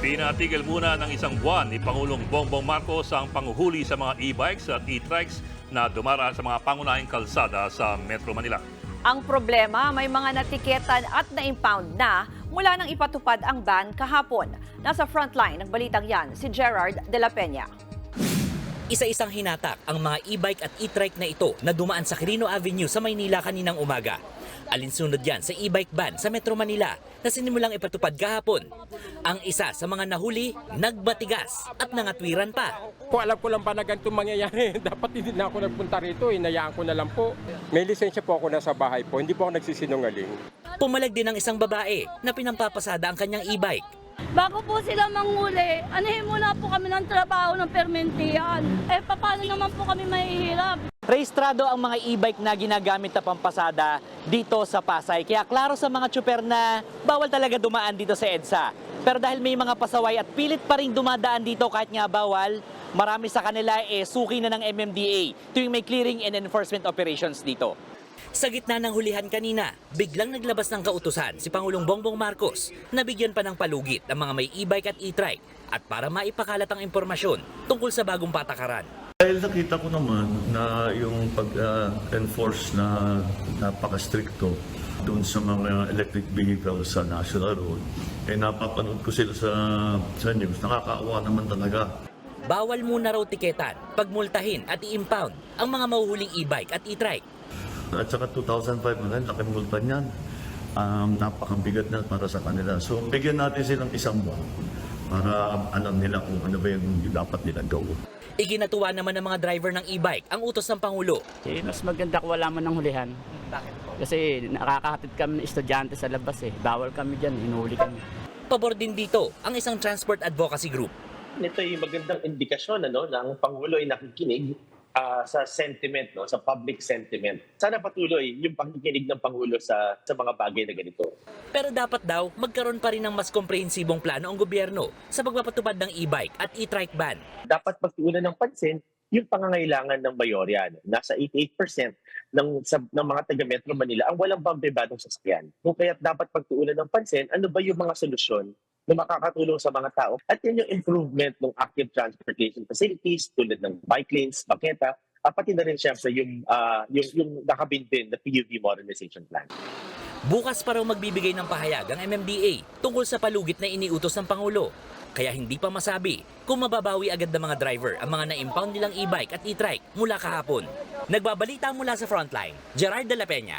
Pinatigil muna ng isang buwan ni Pangulong Bongbong Marcos ang panguhuli sa mga e-bikes at e-trikes na dumaraan sa mga pangunahing kalsada sa Metro Manila. Ang problema, may mga natiketan at na-impound na mula nang ipatupad ang ban kahapon. Nasa frontline ng balitang yan, si Gerard de la Peña. Isa-isang hinatak ang mga e-bike at e-trike na ito na dumaan sa Quirino Avenue sa Maynila kaninang umaga. Alinsunod yan sa e-bike ban sa Metro Manila na sinimulang ipatupad kahapon. Ang isa sa mga nahuli, nagbatigas at nangatwiran pa. Kung alam ko lang ba na ganito mangyayari, dapat hindi na ako nagpunta rito, inayaan ko na lang po. May lisensya po ako nasa bahay po, hindi po ako nagsisinungaling. Pumalag din ang isang babae na pinampapasada ang kanyang e-bike. Bago po sila manghuli, anahin muna po kami ng trabaho ng permentiyan. Eh, paano naman po kami mahihirap? Rehistrado ang mga e-bike na ginagamit na pampasada dito sa Pasay. Kaya klaro sa mga tsuper na bawal talaga dumaan dito sa EDSA. Pero dahil may mga pasaway at pilit pa rin dumadaan dito kahit nga bawal, marami sa kanila eh suki na ng MMDA tuwing may clearing and enforcement operations dito. Sa gitna ng hulihan kanina, biglang naglabas ng kautusan si Pangulong Bongbong Marcos na bigyan pa ng palugit ang mga may e-bike at e-trike at para maipakalat ang impormasyon tungkol sa bagong patakaran. Dahil nakita ko naman na yung pag-enforce na napaka-stricto doon sa mga electric vehicles sa national road, eh napapanood ko sila sa, sa news. Nakakaawa naman talaga. Bawal muna raw tiketan, pagmultahin at i-impound ang mga mahuhuling e-bike at e-trike. At saka 2,500, laki multa niyan. Um, napakabigat na para sa kanila. So, bigyan natin silang isang buwan para alam nila kung ano ba yung dapat nila gawin. Iginatuwa naman ng mga driver ng e-bike ang utos ng Pangulo. Eh, mas maganda kung wala man ng hulihan. Bakit po? Kasi nakakahatid kami ng estudyante sa labas eh. Bawal kami dyan, inuhuli kami. Pabor din dito ang isang transport advocacy group. ito ay magandang indikasyon ano, na ang Pangulo ay nakikinig ah, sa sentiment, no, sa public sentiment. Sana patuloy yung pakikinig ng Pangulo sa, sa mga bagay na ganito. Pero dapat daw magkaroon pa rin ng mas komprehensibong plano ang gobyerno sa pagpapatupad ng e-bike at e-trike ban. Dapat pagtuunan ng pansin yung pangangailangan ng mayorya. no. Nasa 88% ng, sa, ng mga taga Metro Manila ang walang pambebadong sasakyan. Kung kaya dapat pagtuunan ng pansin, ano ba yung mga solusyon na makakatulong sa mga tao. At yan yung improvement ng active transportation facilities tulad ng bike lanes, baketa, at pati na rin syempre yung, ah, yung, yung nakabinbin na PUV modernization plan. Bukas pa raw magbibigay ng pahayag ang MMDA tungkol sa palugit na iniutos ng Pangulo. Kaya hindi pa masabi kung mababawi agad ng mga driver ang mga na-impound nilang e-bike at e-trike mula kahapon. Nagbabalita mula sa frontline, Gerard de la Peña,